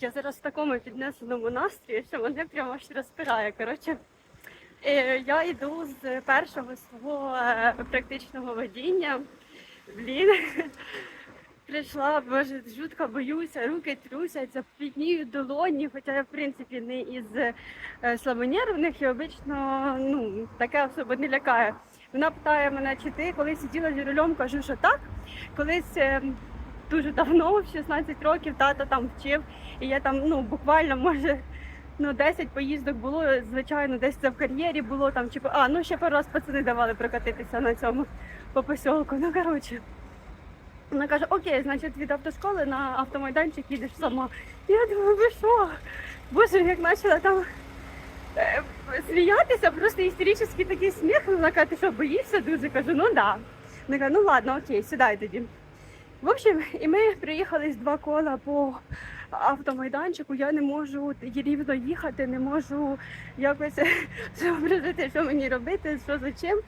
Я зараз в такому піднесеному настрої, що мене прямо аж розпирає. Коротше, е, я йду з першого свого е, практичного водіння. Блін. Прийшла, боже, жутко боюся, руки трусяться, підніють долоні, хоча я в принципі не із е, слабонервних і обично ну, таке особо не лякає. Вона питає мене, чи ти колись сиділа за рулем, кажу, що так. Колись дуже давно, в 16 років, тато там вчив, і я там ну, буквально може ну, 10 поїздок було, звичайно, десь це в кар'єрі було там, чи а, ну ще пару раз пацани давали прокатитися на цьому по посілку. Ну коротше. Вона каже, окей, значить від автошколи на автомайданчик їдеш сама. Я думаю, ви що? Боже, як почала там е, сміятися, просто істеричний такий сміх. Вона каже, ти що, боїшся дуже? Кажу, ну да. Вона каже, ну ладно, окей, сідай тоді. В общем, і ми приїхали з два кола по автомайданчику. Я не можу рівно їхати, не можу якось зобразити, що мені робити, що за чим.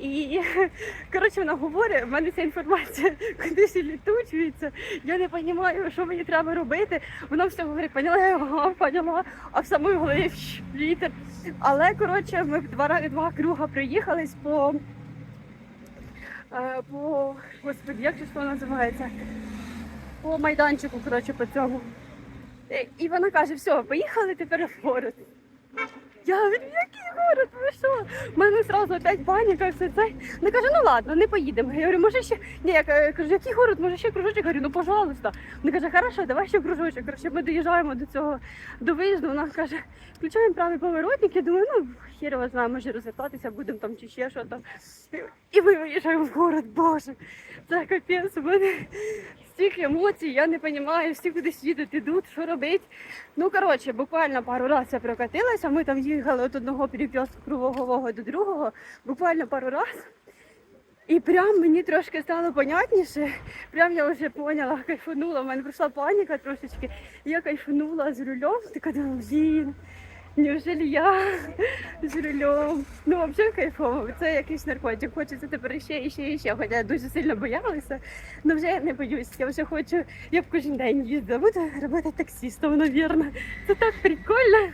І коротше вона говорить, в мене ця інформація кудись літучується. Я не розумію, що мені треба робити. Вона все говорить, поняла, ага, поняла, а в самої голові вітер. Але коротше, ми два, два круга приїхались по, по господи, як ж називається? По майданчику, коротше, по цьому. Е, І вона каже, все, поїхали тепер в город. Я говорю, який город, ви що? У мене одразу опять паніка, все це. Вона каже, ну ладно, не поїдемо. Я говорю, може ще. Ні, я кажу, який город, може ще кружочок? Я говорю, ну пожалуйста. Вона каже, хорошо, давай ще кружочок. Коротше, ми доїжджаємо до цього до виїзду. Вона каже, включаємо правий поворотник. Я думаю, ну хер його знає, може розвертатися, будемо там чи ще що там. І ми виїжджаємо в город, боже. Це капець, у мене стільки емоцій, я не розумію, всі кудись їдуть, ідуть, що робити. Ну, коротше, буквально пару разів я прокатилася. Ми там їхали від одного переп'ястку кругового до другого, буквально пару разів. І прям мені трошки стало понятніше. Прям я вже поняла, кайфанула. У мене пройшла паніка трошечки. Я кайфанула з рулем. Така думаю, блін, неужели я з рулем? Ну, взагалі кайфово. Це якийсь наркотик. Хочеться тепер ще і ще і ще. Хоча я дуже сильно боялася. Ну вже я не боюсь. Я вже хочу, я б кожен день їздила. Буду робити таксістом, навірно. Це так прикольно.